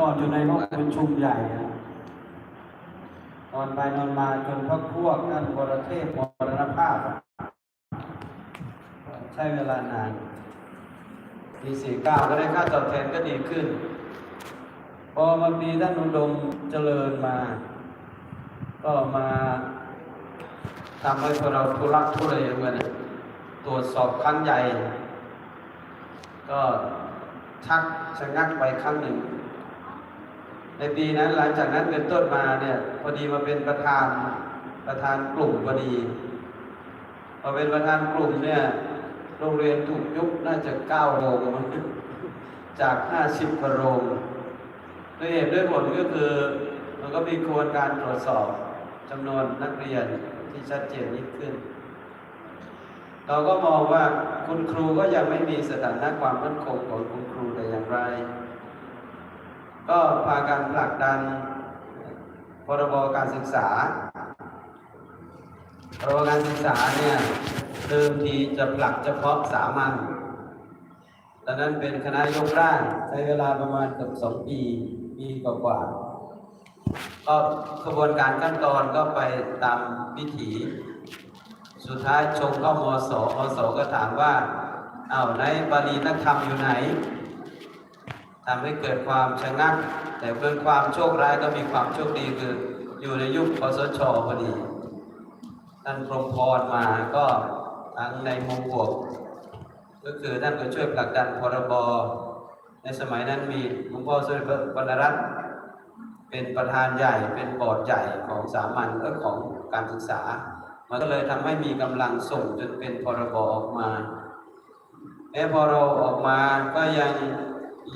นอนอยู่ในห้องประชุมใหญ่อะนอนไปนอนมาจนพระพวกท่านวรเทพมรณภาพ ใช้เวลานานปีสี่เก้าก็ได้ค่าตอบแทนก็ดีขึ้น พอมาปีท่านอุดมเจริญมา ก็มาทำให้พวกเราทุรักทุเลเหมือนกันตรวจสอบครั้งใหญ่ ก็ชักชะงักไปครั้งหนึ่ง ในปีนั้นหลังจากนั้นเป็นต้นมาเนี่ยพอดีมาเป็นประธานประธานกลุ่มพอดีพอเป็นประธานกลุ่มเนี่ยโรงเรียนถูกยุบน่าจะเก้าโรงมาจากห้าสิบกว่าโรงด้วยเหตุด้วยผลก็คือ มันก็มีกระบวนการตรวจสอบจำนวนนักเรียนที่ชัดเจนยิ่งขึ้น เราก็มองว่าคุณครูก็ยังไม่มีสถานะความมั่นคงของคุณครูแต่อย่างไร ก็พาการผลักดันพรบการศึกษาพรบการศึกษาเนี่ยเดิมทีจะผลักเฉพาะสามัญตอนนั้นเป็นคณะยกร่างใช้เวลาประมาณเกือบสองปีปีกว่าๆก็กระบวนการขั้นตอนก็ไปตามวิถี สุดท้ายชงเข้ามสมสก็ถามว่าเอ้าในบาลีนักธรรมอยู่ไหน ทำให้เกิดความชะงัก แต่เพื่อความโชคร้ายก็มีความโชคดีคืออยู่ในยุคคอสชพอดี ท่านพรมพรมาก็ทั้งในมุมบวก ก็คือท่านก็ช่วยผลักดันพรบในสมัยนั้นมีหลวงพ่อสุริบรรณรัตน์เป็นประธานใหญ่เป็นบอร์ดใหญ่ของสามัญและของการศึกษา มันก็เลยทำให้มีกำลังส่งจนเป็นพรบออกมาแม้พอเราออกมาก็ยัง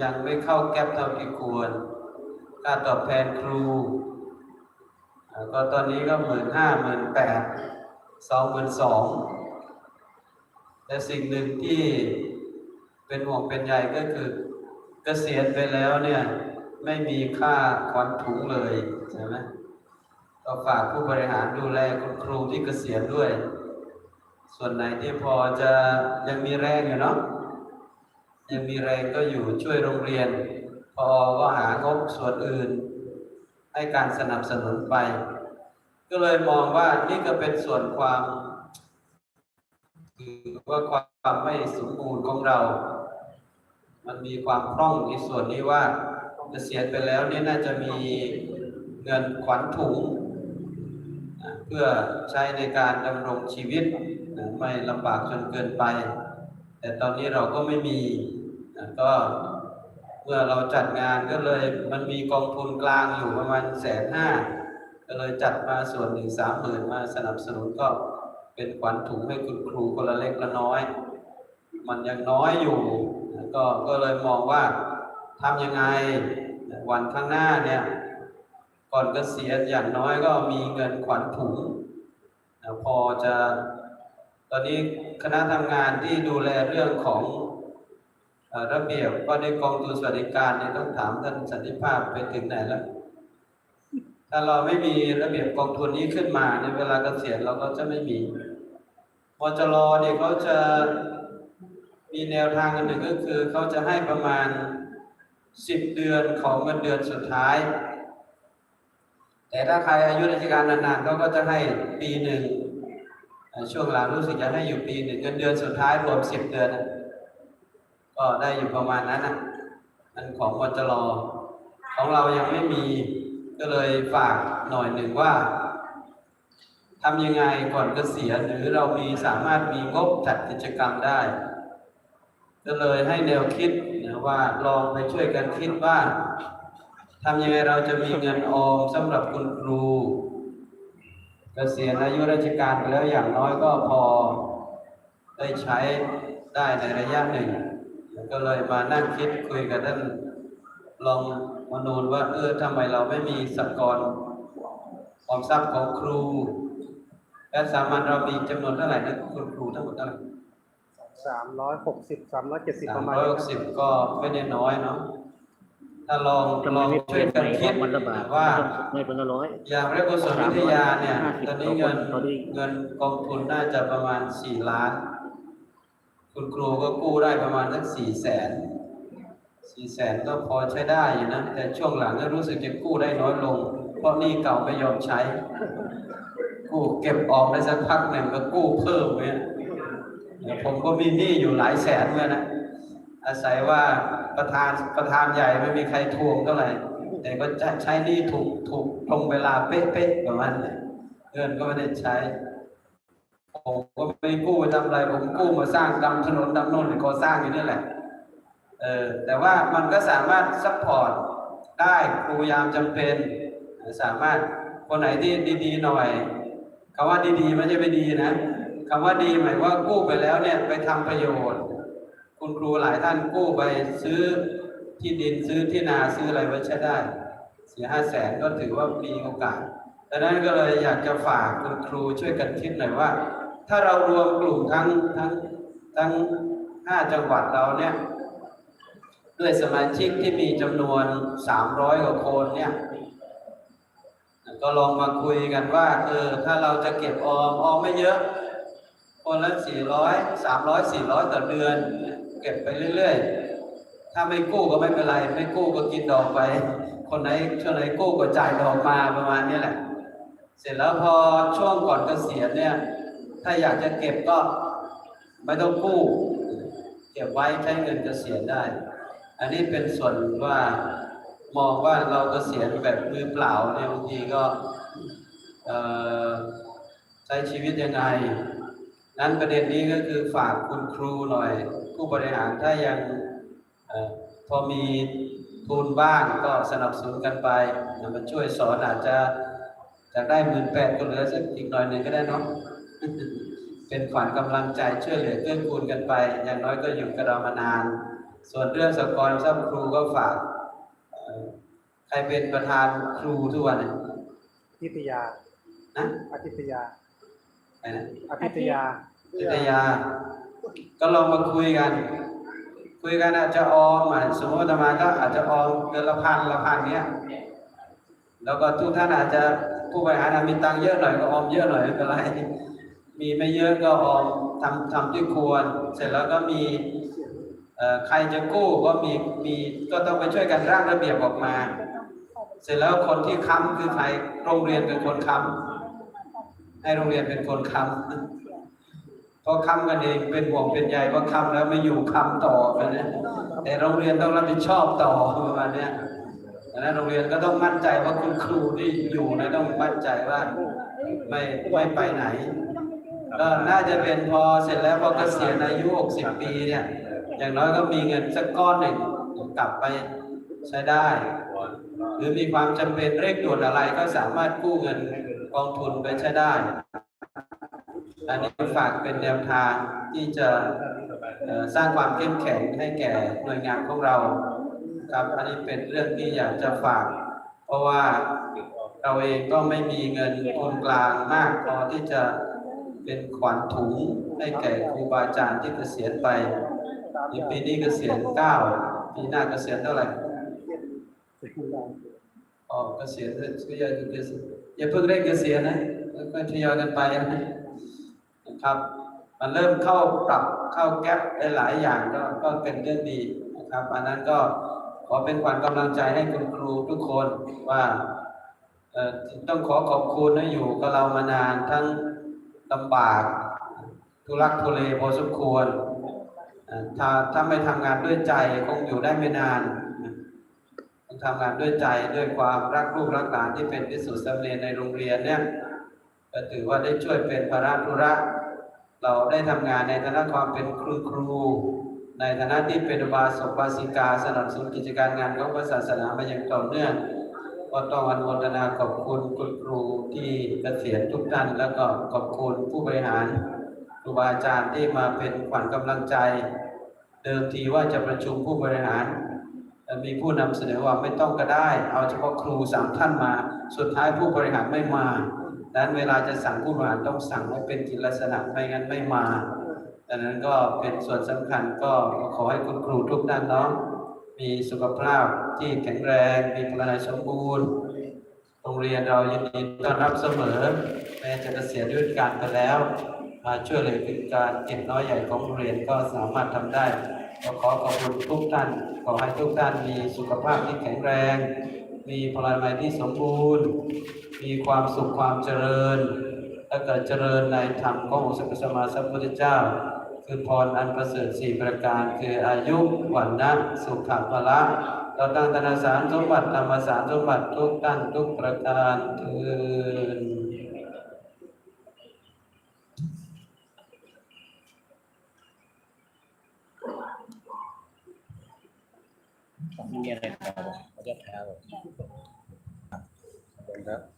ยังไม่เข้าแก๊ปเท่าที่ควร ค่าตอบแทนครู ก็ตอนนี้ก็หมื่นห้าหมื่นแปดสองหมื่นสองแต่สิ่งหนึ่งที่เป็นห่วงเป็นใยก็คือเกษียณไปแล้วเนี่ย ไม่มีค่าขวัญถุงเลยใช่ไหมก็ฝากผู้บริหารดูแลคุณครูที่เกษียณด้วย ส่วนไหนที่พอจะยังมีแรงอยู่เนาะ ยังมีแรงก็อยู่ช่วยโรงเรียน พอก็หางบส่วนอื่น ให้การสนับสนุนไป ก็เลยมองว่านี่ก็เป็นส่วนความคือว่าความไม่สมบูรณ์ของเรา มันมีความพร่องในส่วนนี้ว่าเกษียณไปแล้วนี่น่าจะมีเงินขวัญถุงเพื่อใช้ในการดำรงชีวิตไม่ลำบากจนเกินไป แต่ตอนนี้เราก็ไม่มี นะก็เมื่อเราจัดงานก็เลยมันมีกองทุนกลางอยู่ประมาณแสนห้าก็เลยจัดมาส่วนหนึ่งสามหมื่นมาสนับสนุนก็เป็นขวัญถุงให้คุณครูคนละเล็กละน้อย มันยังน้อยอยู่ก็ก็เลยมองว่าทำยังไงวันข้างหน้าเนี่ยก่อนเกษียณอย่างน้อยก็มีเงินขวัญถุงพอจะ ตอนนี้คณะทำงานที่ดูแลเรื่องของ ระเบียบว่าในกองทุนสวัสดิการเนี่ยต้องถามท่านสันติภาพไปถึงไหนแล้ว ถ้าเราไม่มีระเบียบกองทุนนี้ขึ้นมาในเวลาเกษียณเราก็จะไม่มีมจะรอเนี่ยเขาจะมีแนวทางหนึ่งก็คือเขาจะให้ประมาณสิบเดือนของเงินเดือนสุดท้าย แต่ถ้าใครอายุราชการนานๆเขาก็จะให้ปีหนึ่งช่วงหลังรู้สึกจะให้อยู่ปีหนึ่งเงินเดือนสุดท้ายรวมสิบเดือนนะ ก็ได้อยู่ประมาณนั้นอะอันของมจรอของเรายังไม่มีก็เลยฝากหน่อยหนึ่งว่าทำยังไงก่อนเกษียณหรือเรามีสามารถมีงบจัดกิจกรรมได้ ก็เลยให้แนวคิดนะว่าลองไปช่วยกันคิดว่าทำยังไงเราจะมีเงินออมสำหรับคุณครู เกษียณอายุราชการไปแล้วอย่างน้อยก็พอได้ใช้ได้ในระยะหนึ่ง ก็เลยมานั่งคิดคุยกับท่านลองมนูนว่า เออทำไมเราไม่มีสกรออมทรัพย์ของครู และสามัญเรามีจำนวนเท่าไหร่นะคุณครูทั้งหมดเท่าไหร่สามร้อยหกสิบสามร้อยเจ็ดสิบสาปมระมาณร้อยหกสิบก็ไม่ได้น้อยเนาะถ้าลองลองช่วยกันคิดว่าไม่เป็นร้อยอย่างเรียกว่าสวนวิทยาเนี่ยตอนนี้เงินเงินกองทุนน่าจะประมาณสี่ล้าน คุณครูก็กู้ได้ประมาณสักสี่แสนสี่แสนก็พอใช้ได้อยู่นะ แต่ช่วงหลังก็รู้สึกจะกู้ได้น้อยลง เพราะหนี้เก่าไม่ยอมใช้ กู้เก็บออกได้สักพักหนึ่งก็กู้เพิ่มเนี่ยผมก็มีหนี้อยู่หลายแสนเลยนะ อาศัยว่าประธานประธานใหญ่ไม่มีใครทวงเท่าไหร่ แต่ก็จะใช้หนี้ถูกถูกตรงเวลาเป๊ะๆประมาณนี้เงินก็ไม่ได้ใช้ ผมก็ไม่กู้ไปทำอะไร ผมกู้มาสร้างดำถนนดำโน่นก่อสร้างอยู่นี่แหละ เออแต่ว่ามันก็สามารถซัพพอร์ตได้ครูยามจำเป็น สามารถคนไหนที่ดีๆหน่อยคำว่าดีๆไม่ใช่ไม่ดีนะคำว่าดีหมายว่ากู้ไปแล้วเนี่ยไปทำประโยชน์ คุณครูหลายท่านกู้ไปซื้อที่ดินซื้อที่นาซื้ออะไรไว้ใช้ได้เสียห้าแสนก็ถือว่ามีโอกาสดังนั้นก็เลยอยากจะฝากคุณครูช่วยกันคิดหน่อยว่า ถ้าเรารวมกลุ่มทั้งทั้งทั้งห้าจังหวัดเราเนี่ยด้วยสมาชิกที่มีจำนวนสามร้อยกว่าคนเนี่ยก็ลองมาคุยกันว่าเออถ้าเราจะเก็บออมออมไม่เยอะคนละสี่ร้อยสามร้อยสี่ร้อยต่อเดือน เก็บไปเรื่อย ๆ ถ้าไม่กู้ก็ไม่เป็นไร ไม่กู้ก็กินดอกไป คนไหนช่วงไหนกู้ก็จ่ายดอกมาประมาณนี้แหละ เสร็จแล้วพอช่วงก่อนเกษียณเนี่ย ถ้าอยากจะเก็บก็ไม่ต้องกู้เก็บไว้ใช้เงินเกษียณได้ อันนี้เป็นส่วนว่ามองว่าเราเกษียณแบบมือเปล่าเนี่ยบางทีก็ใช้ชีวิตยังไง นั้นประเด็นนี้ก็คือฝากคุณครูหน่อย ผู้บริหารถ้ายังอพอมีทุนบ้างก็สนับสนุนกันไปนะมาช่วยสอนอาจจะจากได้หมื่นแปดก็เหลือสักอีกหน่อยหนึ่งก็ได้เนาะ เป็นขวัญกำลังใจช่วยเหลือเกื้อกูลกันไป อย่างน้อยก็อยู่กับเรามานาน ส่วนเรื่องสกรทรัพย์ครูก็ฝากเอ่อใครเป็นประธานครูทุกวันเนี่ยทิตยานะอาทิตยาใครนะอาทิตยาพิทยา ก็ลองมาคุยกัน คุยกันอาจจะออมอะสมมติว่าอาตมาก็อาจจะออมเดือนละพันละพันเนี้ยแล้วก็ทุกท่านอาจจะผู้บริหารอาจมีตังค์เยอะหน่อยก็ออมเยอะหน่อยไม่เป็นไร มีไม่เยอะก็ออมทำทำที่ควร เสร็จแล้วก็มีใครจะกู้ก็มีมีก็ต้องไปช่วยกันร่างระเบียบออกมา เสร็จแล้วคนที่ค้ำคือใครโรงเรียนเป็นคนค้ำให้โรงเรียนเป็นคนค้ำพราะค้ำกันเองเป็นห่วงเป็นใยว่าค้ำแล้วไม่อยู่ค้ำต่อกันนะแต่โรงเรียนต้องรับผิดชอบต่อประมาณนี้ดังนั้นโรงเรียนก็ต้องมั่นใจว่าคุณครูที่อยู่นะต้องมั่นใจว่าไม่ไม่ไปไหน ก็น่าจะเป็นพอเสร็จแล้วพอเกษียณอายุ 60 ปีเนี่ย อย่างน้อยก็มีเงินสักก้อนหนึ่งกลับไปใช้ได้ หรือมีความจำเป็นเร่งด่วนอะไรก็สามารถกู้เงินกองทุนไปใช้ได้ อันนี้ฝากเป็นแนวทางที่จะสร้างความเข้มแข็งให้แก่หน่วยงานของเราครับอันนี้เป็นเรื่องที่อยากจะฝาก เพราะว่าเราเองก็ไม่มีเงินทุนกลางมากพอที่จะ เป็นขวัญถุงให้แก่ครูบาอาจารย์ที่เกษียณไปปีนี้เกษียณเก้าปีหน้าเกษียณเท่าไหร่อ๋อเกษียณก็อย่าเยอย่าเพิ่งเร่งเกษียณนะค่อยๆทยอยกันไปนะครับ มันเริ่มเข้าปรับเข้าแก๊ปได้หลายอย่างก็ก็เป็นเรื่องดีนะครับอันนั้นก็ขอเป็นขวัญกำลังใจให้คุณครูทุกคนว่าต้องขอขอบคุณนะอยู่กับเรามานานทั้ง ลำบากทุรักทุเลพอสมควรถ้าถ้าไม่ทำงานด้วยใจคงอยู่ได้ไม่นานต้องทำงานด้วยใจด้วยความรักลูกรักหลานที่เป็นที่สุดสำเร็จในโรงเรียนเนี่ยก็ถือว่าได้ช่วยเป็นภาระธุระเราได้ทำงานในฐานะความเป็นครูครู ในฐานะที่เป็นบาสกบาสิกาสนับสนุนกิจการงานของพระศาสนามาอย่างต่อเนื่อง ก็ต้องอนุโมทนาขอบคุณคุณครูที่เกษียณทุกท่านแล้วก็ขอบคุณผู้บริหารครูบาอาจารย์ที่มาเป็นขวัญกำลังใจ เดิมทีว่าจะประชุมผู้บริหารมีผู้นำเสนอว่าไม่ต้องก็ได้ เอาเฉพาะครูสามท่านมา สุดท้ายผู้บริหารไม่มาดังนั้นเวลาจะสั่งผู้บริหารต้องสั่งให้เป็นกิจลักษณะไม่งั้นไม่มาดังนั้นก็เป็นส่วนสำคัญก็ขอให้คุณครูทุกท่านเนาะ มีสุขภาพที่แข็งแรง มีพลังสมบูรณ์ โรงเรียนเรายินดีต้อนรับเสมอ แม้จะเกษียณด้วยการไปแล้วมาช่วยเหลือกิจการเก็บน้อยใหญ่ของโรงเรียนก็สามารถทำได้ก็ขอขอบคุณทุกท่าน ขอให้ทุกท่านมีสุขภาพที่แข็งแรง มีพลานามัยที่สมบูรณ์ มีความสุขความเจริญ และเกิดเจริญในธรรมขององค์สมเด็จพระสัมมาสัมพุทธเจ้า คือพรอันประเสริฐสี่ประการ คืออายุวันนะสุขภาละเราตั้งธนาสารสมบัติธรรมสารสมบัติทุกท่านทุกประการเทืนไม่มีอะไรครับเขาจะแท้เลยครับ